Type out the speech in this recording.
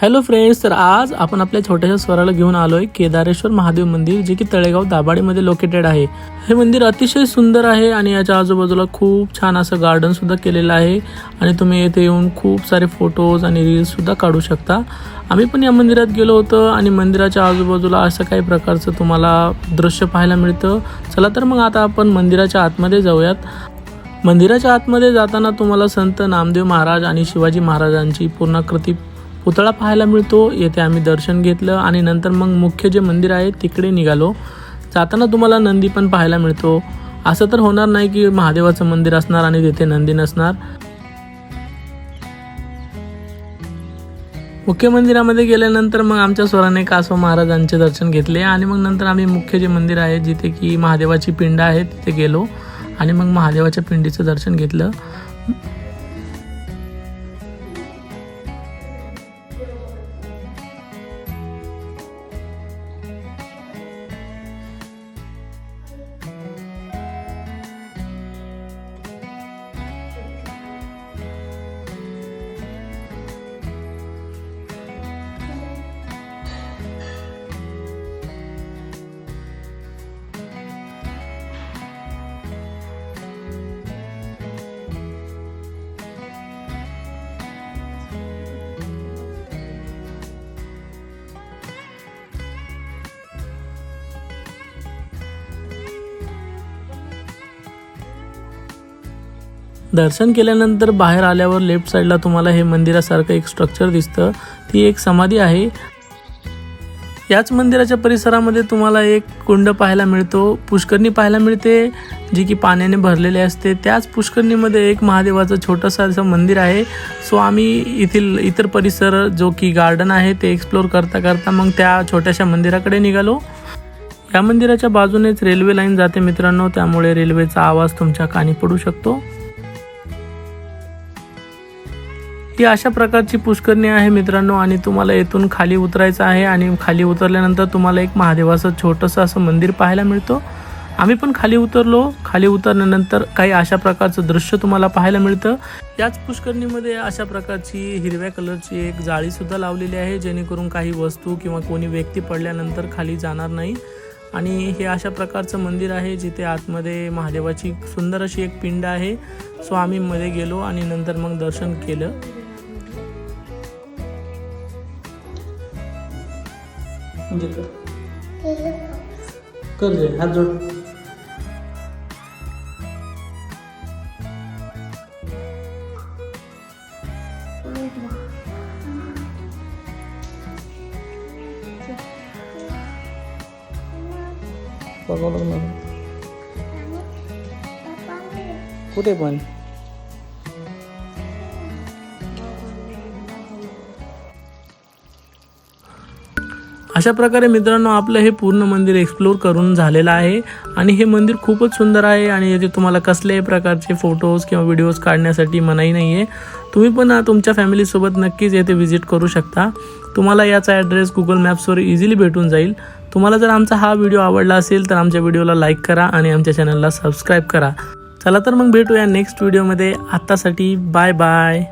Hello friends तर आज आपण आपल्या छोट्याशा स्वराला घेऊन आलोय केदारेश्वर महादेव मंदिर जे की तळेगाव दाभाडेमध्ये लोकेटेड आहे. हे मंदिर अतिशय सुंदर आहे आणि याच्या आजूबाजूला खूप छान असं गार्डन सुद्धा केलेलं आहे आणि तुम्ही येथे येऊन खूप सारे फोटोज आणि रील्स सुद्धा काढू शकता. आम्ही पण या मंदिरात गेलो होतो आणि मंदिराच्या आजूबाजूला असं काही प्रकारचं तुम्हाला दृश्य पाहायला मिळतं. चला तर मग आता आपण मंदिराच्या आतमध्ये जाऊयात. मंदिराच्या आतमध्ये जाताना तुम्हाला संत नामदेव महाराज आणि शिवाजी महाराजांची पूर्णाकृती पुतळा पाहायला मिळतो. येथे आम्ही दर्शन घेतलं आणि नंतर मग मुख्य जे मंदिर आहे तिकडे निघालो. जाताना तुम्हाला नंदी पण पाहायला मिळतो. असं तर होणार नाही की महादेवाचं मंदिर असणार आणि तिथे नंदी नसणार. मुख्य मंदिरामध्ये गेल्यानंतर मग आमच्या स्वराने कासव महाराजांचे दर्शन घेतले आणि मग नंतर आम्ही मुख्य जे मंदिर आहे जिथे की महादेवाची पिंड आहे तिथे गेलो आणि मग महादेवाच्या पिंडीचं दर्शन घेतलं. दर्शन केल्यानंतर बाहेर आल्यावर लेफ्ट साईडला तुम्हाला हे मंदिरासारखं एक स्ट्रक्चर दिसतं. ती एक समाधी आहे. याच मंदिराच्या परिसरामध्ये तुम्हाला एक कुंड पाहायला मिळतो. पुष्करणी पाहायला मिळते जी की पाण्याने भरलेली असते. त्याच पुष्करणीमध्ये एक महादेवाचं छोटंसं असं मंदिर आहे. सो आम्ही येथील इतर परिसर जो की गार्डन आहे ते एक्सप्लोर करता करता मग त्या छोट्याशा मंदिराकडे निघालो. या मंदिराच्या बाजूनेच रेल्वे लाईन जाते मित्रांनो. त्यामुळे रेल्वेचा आवाज तुमच्या कानी पडू शकतो. ती अशा प्रकारची पुष्करणी आहे मित्रांनो आणि तुम्हाला येथून खाली उतरायचं आहे आणि खाली उतरल्यानंतर तुम्हाला एक महादेवाचं छोटंसं असं मंदिर पाहायला मिळतो. आम्ही पण खाली उतरलो. खाली उतरल्यानंतर काही अशा प्रकारचं दृश्य तुम्हाला पाहायला मिळतं. याच पुष्करणीमध्ये अशा प्रकारची हिरव्या कलरची एक जाळीसुद्धा लावलेली आहे जेणेकरून काही वस्तू किंवा कोणी व्यक्ती पडल्यानंतर खाली जाणार नाही. आणि हे अशा प्रकारचं मंदिर आहे जिथे आतमध्ये महादेवाची सुंदर अशी एक पिंड आहे. सो आम्ही मध्ये गेलो आणि नंतर मग दर्शन केलं. म्हणजे कर कर जे हात जोड बघावं लागणार कुठे पण अशा प्रकारे मित्रांनो आपलं हे पूर्ण मंदिर एक्सप्लोर करून झालेलं आहे. आणि हे मंदिर खूपच सुंदर आहे आणि याचे तुम्हाला कसल्याही प्रकारचे फोटोज किंवा व्हिडिओज काढण्यासाठी मनाई नाही आहे तुम्ही पण तुमच्या फॅमिलीसोबत नक्कीच येथे व्हिजिट करू शकता. तुम्हाला याचा ॲड्रेस गुगल मॅप्सवर इझिली भेटून जाईल. तुम्हाला जर आमचा हा व्हिडिओ आवडला असेल तर आमच्या व्हिडिओला लाईक करा आणि आमच्या चॅनलला सबस्क्राईब करा. चला तर मग भेटूया नेक्स्ट व्हिडिओमध्ये आत्तासाठी बाय बाय